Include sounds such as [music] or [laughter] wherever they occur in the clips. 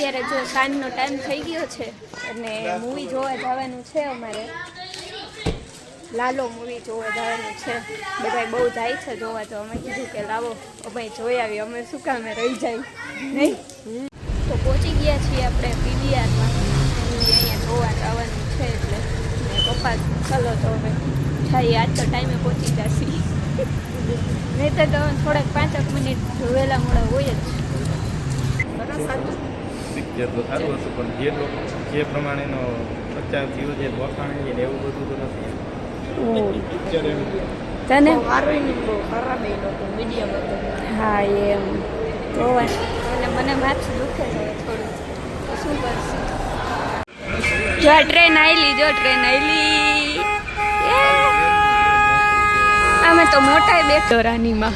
અત્યારે જો સાંજનો ટાઈમ થઈ ગયો છે અને મૂવી જોવા જવાનું છે અમારે. લાલો મૂવી જોવા જવાનું છે. બધા બહુ જાય છે જોવા તો અમે કીધું કે લાવો, અમે જોઈ આવી અમે શું કામે રહી જાય? નહીં? તો પહોંચી ગયા છીએ આપણે પીવીઆરમાં અહીંયા જોવા જવાનું છે એટલે પપ્પા ચલો તો હવે થાય આજ તો ટાઈમે પહોંચી જશી. નહીં તો તો થોડાક પાંચક મિનિટ વહેલા મોડા હોય જ. તો સારું હતું પણ જે લોકો જે પ્રમાણેનો પ્રચાર થયો છે વખાણે છે એવું બધું તો નથી. તને? હા એમ. અને મને માથું દુખે છે થોડું. શું કરશું? જો ટ્રેન આવેલી જો ટ્રેન આવેલી અમે તો મોટા બેઠો. રાનીમાં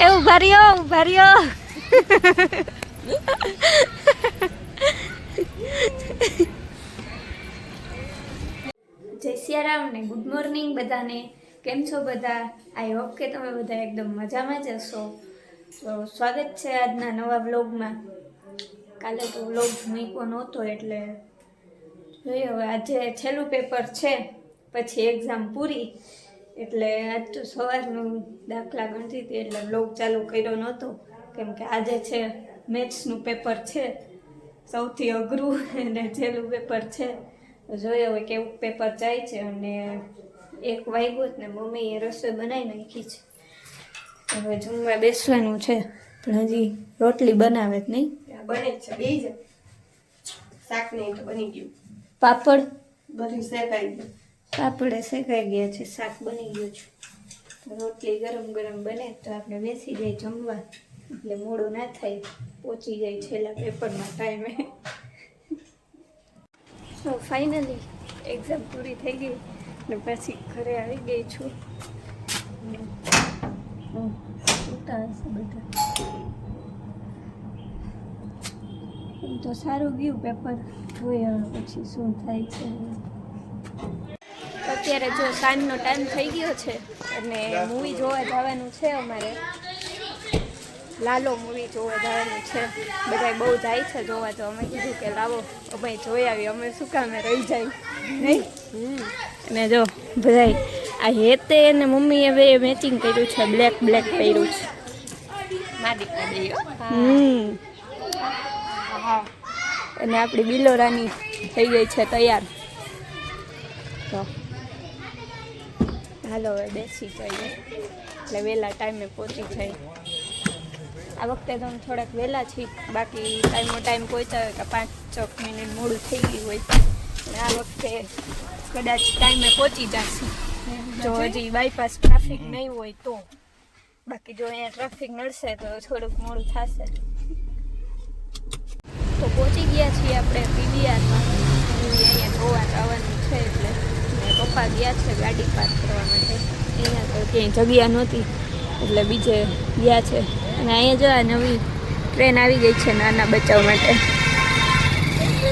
એ ઊભા રહ્યો ઊભા રહ્યો. જય સિયારામ ને ગુડ મોર્નિંગ બધાને. કેમ છો બધા? આઈ હોપ કે તમે બધા એકદમ મજામાં જ હશો. તો સ્વાગત છે આજના નવા વ્લોગમાં કાલે તો વ્લોગ મૂક્યો નહોતો એટલે જોઈએ હવે આજે છેલ્લું પેપર છે, પછી એક્ઝામ પૂરી. એટલે આજ તો સવારનું દાખલા ગણતી હતી એટલે વ્લોગ ચાલુ કર્યો નહોતો. કેમ કે આજે છે મેથ્સનું પેપર છે, સૌથી અઘરું [laughs] અને છેલ્લું પેપર છે. તો હોય કેવું પેપર જાય છે અને એક વાગ્યું જ ને મમ્મીએ રસોઈ બનાવી નાખી છે. હવે જમવા બેસવાનું છે પણ હજી રોટલી બનાવે જ નહીં. બને છે બે જ. શાક નહીં તો બની ગયું. પાપડ? બધું શેકાઈ ગયું. પાપડે શેકાઈ ગયા છે શાક બની ગયું છે. રોટલી ગરમ ગરમ બને તો આપણે બેસી જઈએ જમવા. એટલે મોડું ના થાય પહોંચી જાય છેલ્લા પેપરમાં ટાઈમે તો ફાઇનલી એક્ઝામ પૂરી થઈ ગઈ ને પછી ઘરે આવી ગઈ છું. સૂતા હશે બધા. તો સારું ગયું પેપર જોઈએ પછી શું થાય છે. અત્યારે જો સાંજનો ટાઈમ થઈ ગયો છે, અને મૂવી જોવા જવાનું છે અમારે. લાલો મૂવી જોવા જવાનું છે. બધા બહુ જાય છે જોવા તો અમે કીધું કે લાવો અમે જોઈ આવી અમે શું કામે રહી જાય? નહીં? અને જો બધા આ હેતે અને મમ્મીએ હવે મેચિંગ કર્યું છે બ્લેક બ્લેક પહેર્યું છે. હમ. અને આપણી બિલોરાની થઈ ગઈ છે તૈયાર. તો હાલો હવે બેસી જઈએ. એટલે વહેલા ટાઈમે પહોંચી જાય. આ વખતે તો થોડાક વહેલા છીએ. બાકી ટાઈમો ટાઈમ હોય કે પાંચ છ મિનિટ મોડું થઈ ગયું હોય. અને આ વખતે કદાચ ટાઈમે પહોંચી જશે. જો હજી? બાયપાસ ટ્રાફિક નહીં હોય તો. બાકી જો અહીંયા ટ્રાફિક નડશે તો થોડુંક મોડું થશે. તો પહોંચી ગયા છીએ આપણે પીવીઆરમાં અહીંયા જોવા જવાનું છે એટલે. પપ્પા ગયા છે ગાડી પાર્ક કરવા માટે. અહીંયા તો ક્યાંય જગ્યા નહોતી. એટલે બીજે ગયા છે. અને અહીંયા જો આ નવી ટ્રેન આવી ગઈ છે નાના બચાવ માટે.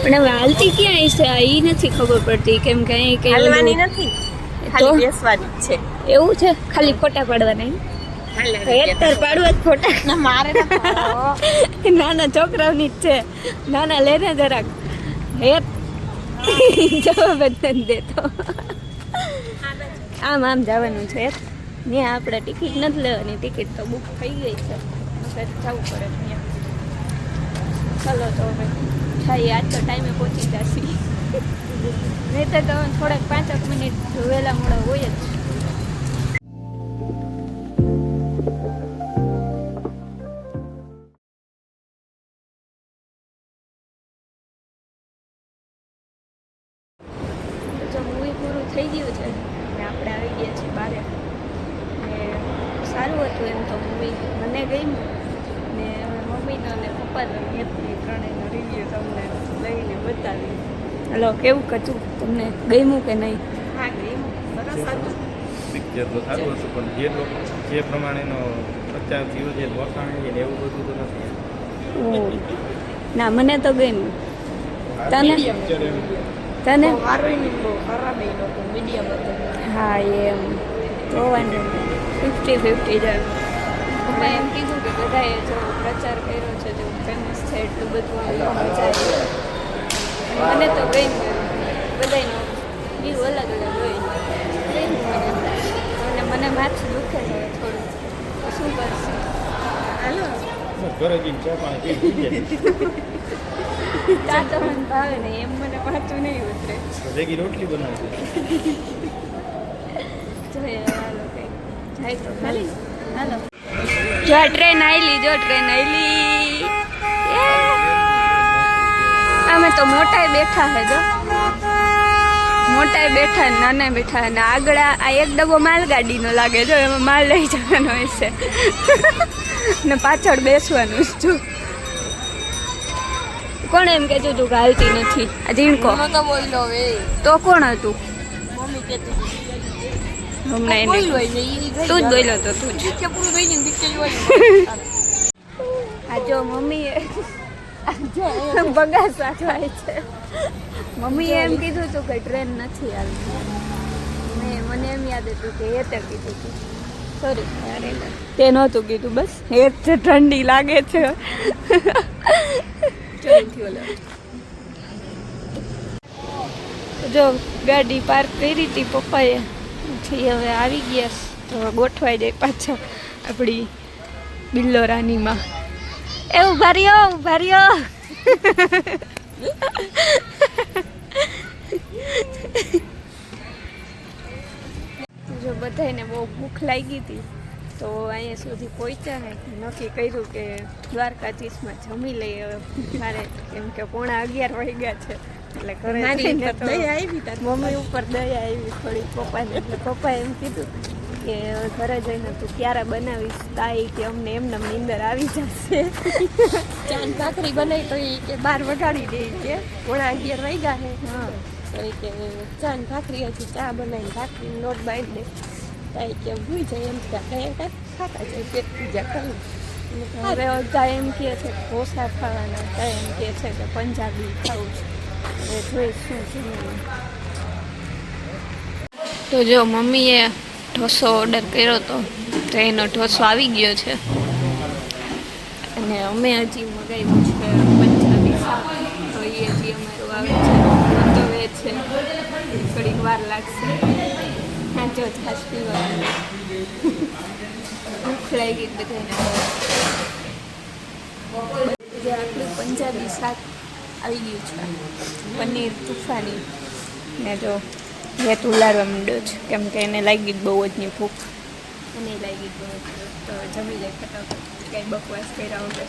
પણ હવે હાલતી ક્યાં છે એ નથી ખબર પડતી. કેમ કે અહીં કઈ હાલવાની નથી. તો? ખાલી બેસવાની છે. એવું છે? ખાલી ફોટા પાડવાના? પાડવા જ ફોટા. ના મારે [laughs] નાના છોકરાઓની જ છે. નાના લેને જરાક. હેર [laughs] જવાબ જ નથી દેતો. આમ આમ જવાનું છે ત્યાં આપણે ટિકિટ નથી લેવાની, ટિકિટ તો બુક થઈ ગઈ છે. જવું પડે ચલો તો હવે થાય આજ તો ટાઈમે પહોંચી જશે. નહીં તો તમે થોડાક પાંચક મિનિટ વહેલા મોડા હોય જ. થઈ ગયું છે, ને આપણે આવી ગયા છીએ બારે. ને સારું હતું એમ તો મૂવી મને ગમ્યું. ને હવે મમ્મીનો અને પપ્પાનો હેતની ત્રણેયનો રિવ્યૂ તમને લઈને બતાવી હલો કેવું હતું તમને ગમ્યું કે નહીં? હા ગયું સરસ હતું. પિક્ચર તો સારું હતું પણ જે લોકો જે પ્રમાણેનો પ્રચાર થયો છે વખાણ છે એવું બધું તો નથી. ના મને તો ગમ્યું. તને? તને? બહુ સારું નહીં બહુ ખરાબ એ લોકો મીડિયમ હતું. હા એમ. જોવાનું ફિફ્ટી ફિફ્ટી જાય મેં એમ કીધું કે બધાએ જો પ્રચાર કર્યો છે જો ફેમસ છે એટલું બધું આમ મજા આવી મને તો ગઈ બધાનો વ્યૂ અલગ અલગ હોય. અને મને માથું દુખે છે થોડું. શું કરશે? હાલો. ઘરે જઈને ચા પાણી પી ચા તો મને ભાવે નહીં એમ મને માથું નહીં ઉતરે. ભેગી રોટલી બનાવી જોઈએ હાલો કંઈક જાય તો ખાલી હાલો જો ટ્રેન આવેલી જો ટ્રેન આવેલી અમે તો મોટાય બેઠા હે જો. મોટાય બેઠા નાને બેઠા અને આગળ આ એક ડબ્બો માલગાડીનો લાગે જો એમાં માલ લઈ જવાનો હશે ને પાછળ બેસવાનું જો છું. કોણ એમ કહેતું હતું કે હાલતી નથી? આ ઝીણકો. તો તો કોણ હતું? મમ્મી કહેતી હમણાં એને. તું જ બોલ્યો તો તું જ. આ જો મમ્મીએ બગા સાચવાય છે. મમ્મીએ એમ કીધું હતું કે ટ્રેન નથી આવી મેં મને એમ યાદ હતું કે તે કીધું હતું સોરી તે નહોતું કીધું બસ. જ તે ઠંડી લાગે છે. જો ગાડી પાર્ક કરી હતી પપ્પાએ. પછી હવે આવી ગયા તો ગોઠવાઈ જાય પાછા આપણી બિલ્લોરાનીમાં. એ ઊભા રહ્યો, ઊભા જો બધાને બહુ ભૂખ લાગી હતી. તો અહીંયા સુધી પહોંચ્યા ને નક્કી કર્યું કે દ્વારકાધીશમાં જમી લઈએ. મારે કેમ કે પોણા અગિયાર વાગ્યા છે. એટલે ઘરે દયા આવી મમ્મી ઉપર દયા આવી થોડી પપ્પાને. એટલે પપ્પાએ એમ કીધું કે ઘરે જઈને તું ક્યારે બનાવીશ તાઈ કે અમને એમને નીંદર આવી જશે. ચાંદ ભાખરી બનાવી તો એ કે બાર વગાડી દે કે. પોણા અગિયાર વાગ્યા હે હા. તો એ કે ચાંદ ભાખરી હજી ચા બનાવીને ભાખરી નોટ બાંધી દે. ઈ કે ભૂઈ જાય એમ કે કઈ કાંઈ ખાતા જાય પેટ પૂજા કરી હવે અડધા એમ કહે છે કે ઢોસા ખાવાના અડધા એમ કહે છે કે પંજાબી ખાવું છે હવે જોઈ શું તો જો મમ્મીએ ઢોસો ઓર્ડર કર્યો હતો તો એનો ઢોસો આવી ગયો છે અને અમે હજી મગાવ્યું છે પંજાબી શાક તો એ હજી અમારું આવે છે તો એ છે થોડીક વાર લાગશે હા જો છાશ પીવાનું. ભૂખ લાગી બધાને. આપણું પંજાબી શાક આવી ગયું છે. પનીર તુફાની. ને જો હેત ઉલાડવા માંડ્યો છે. કેમ કે એને લાગી જ બહુ જ ની ભૂખ. એને લાગી બહુ તો જમી જાય ફટાફટ. કંઈ બકવાસ કર્યા વગર.